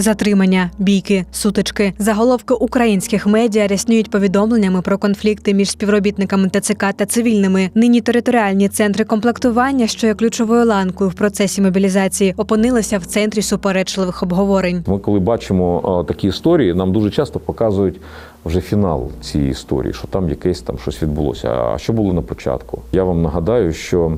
затримання, бійки, сутички. Заголовки українських медіа ряснюють повідомленнями про конфлікти між співробітниками ТЦК та цивільними. Нині територіальні центри комплектування, що є ключовою ланкою в процесі мобілізації, опинилися в центрі суперечливих обговорень. Ми, коли бачимо е, такі історії, нам дуже часто показують вже фінал цієї історії, що там якесь там щось відбулося. А що було на початку? Я вам нагадаю, що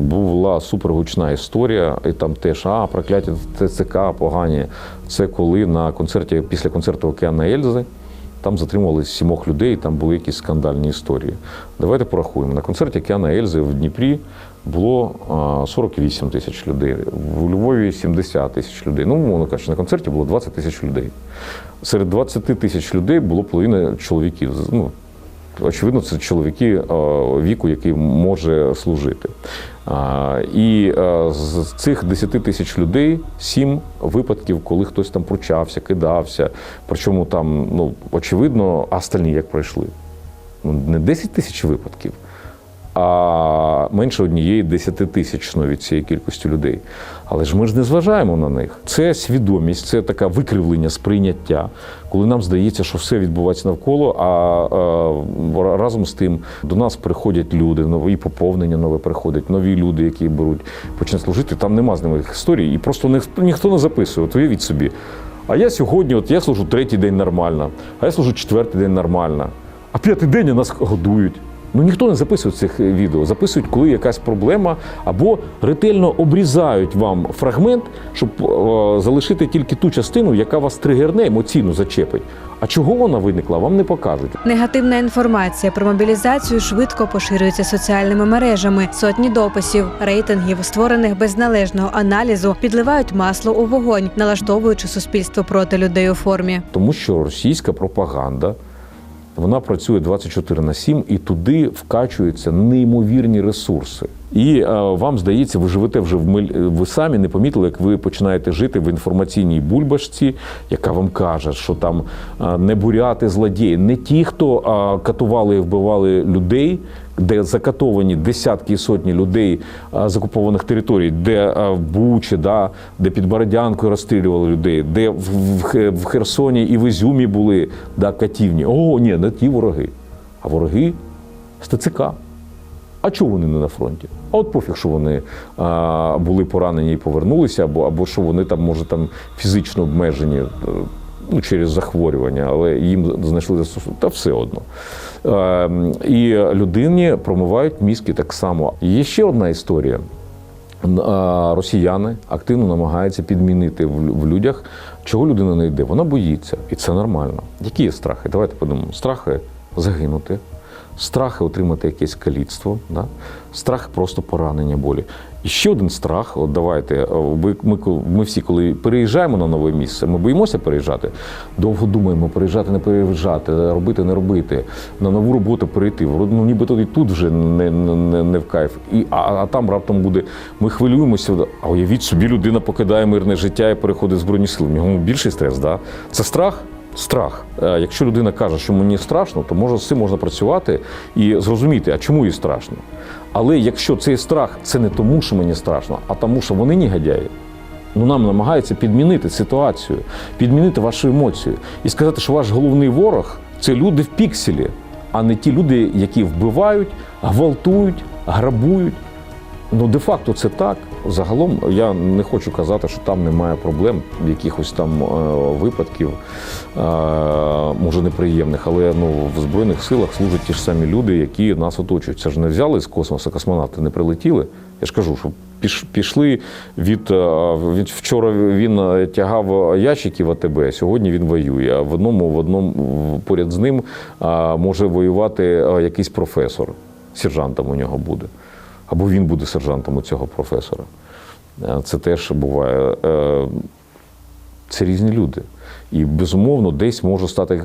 була супергучна історія, і там теж а прокляття ТЦК погані. Це коли на концерті після концерту Океана Ельзи. Там затримували сімох людей, там були якісь скандальні історії. Давайте порахуємо. На концерті Океана Ельзи в Дніпрі було 48 тисяч людей, в Львові 70 тисяч людей. Ну, мовно кажучи, на концерті було 20 тисяч людей. Серед 20 тисяч людей було половина чоловіків. Ну, Очевидно, це чоловіки віку, який може служити. І е, з цих 10 тисяч людей сім випадків, коли хтось там пручався, кидався. Причому там, ну, очевидно, остальні як пройшли. Ну, не 10 тисяч випадків, а менше однієї десятитисячної від цієї кількості людей. Але ж ми ж не зважаємо на них. Це свідомість, це таке викривлення сприйняття, коли нам здається, що все відбувається навколо. А, а разом з тим до нас приходять люди, нові поповнення нове приходять, нові люди, які беруть, почнуть служити. Там нема з ними історій, і просто ніхто, ніхто не записує. От уявіть собі. А я сьогодні, от я служу третій день нормально, а я служу четвертий день нормально. А п'ятий день нас годують. Ну ніхто не записує цих відео. Записують, коли якась проблема, або ретельно обрізають вам фрагмент, щоб е, залишити тільки ту частину, яка вас тригерне, емоційно зачепить. А чого вона виникла, вам не покажуть. Негативна інформація про мобілізацію швидко поширюється соціальними мережами. Сотні дописів, рейтингів, створених без належного аналізу, підливають масло у вогонь, налаштовуючи суспільство проти людей у формі. Тому що російська пропаганда вона працює 24 на 7 і туди вкачуються неймовірні ресурси. І е, вам здається, ви живете вже в миль... ви самі не помітили, як ви починаєте жити в інформаційній бульбашці, яка вам каже, що там е, не буряти злодії, не ті, хто е, катували і вбивали людей, де закатовані десятки і сотні людей з окупованих територій, де в Бучі, да, де під Бородянкою розстрілювали людей, де в, Херсоні і в Ізюмі були да, катівні. О, ні, не ті вороги, а вороги ТЦК. А чого вони не на фронті? А от пофіг, що вони а, були поранені і повернулися, або, або що вони там, може, там фізично обмежені е, ну, через захворювання, але їм знайшли застосунок. Та все одно. Е, і людині промивають мізки так само. Є ще одна історія. Росіяни активно намагаються підмінити в людях, чого людина не йде. Вона боїться, і це нормально. Які є страхи? Давайте подумаємо. Страхи загинути, страхи отримати якесь каліцтво, да? страх просто поранення болі. І ще один страх. От давайте, е, ми, ко- ми всі, коли переїжджаємо на нове місце, ми боїмося переїжджати. Довго думаємо, переїжджати, не переїжджати, робити, не робити, на нову роботу перейти. Ну, ніби тут і тут вже не, не, не, не в кайф. І, а, а там раптом буде. Ми хвилюємося. А уявіть собі, людина покидає мирне життя і переходить в збройні сили. В нього більший стрес, да? Це страх. Страх. Е, Якщо людина каже, що мені страшно, то може з цим можна працювати і зрозуміти, а чому їй страшно. Але якщо цей страх це не тому, що мені страшно, а тому, що вони негодяї, ну нам намагаються підмінити ситуацію, підмінити вашу емоцію і сказати, що ваш головний ворог це люди в пікселі, а не ті люди, які вбивають, гвалтують, грабують. Ну, де-факто це так. Загалом я не хочу казати, що там немає проблем, якихось там е, випадків, е, може неприємних, але ну, в Збройних силах служать ті ж самі люди, які нас оточують. Це ж не взяли з космосу, космонавти не прилетіли. Я ж кажу, що піш, пішли від, е, від вчора він е, тягав ящики в АТБ, сьогодні він воює. А в одному, в одному поряд з ним е, може воювати якийсь професор, сержантом у нього буде або він буде сержантом у цього професора. Е, Це теж буває. Е, Це різні люди. І безумовно, десь може стати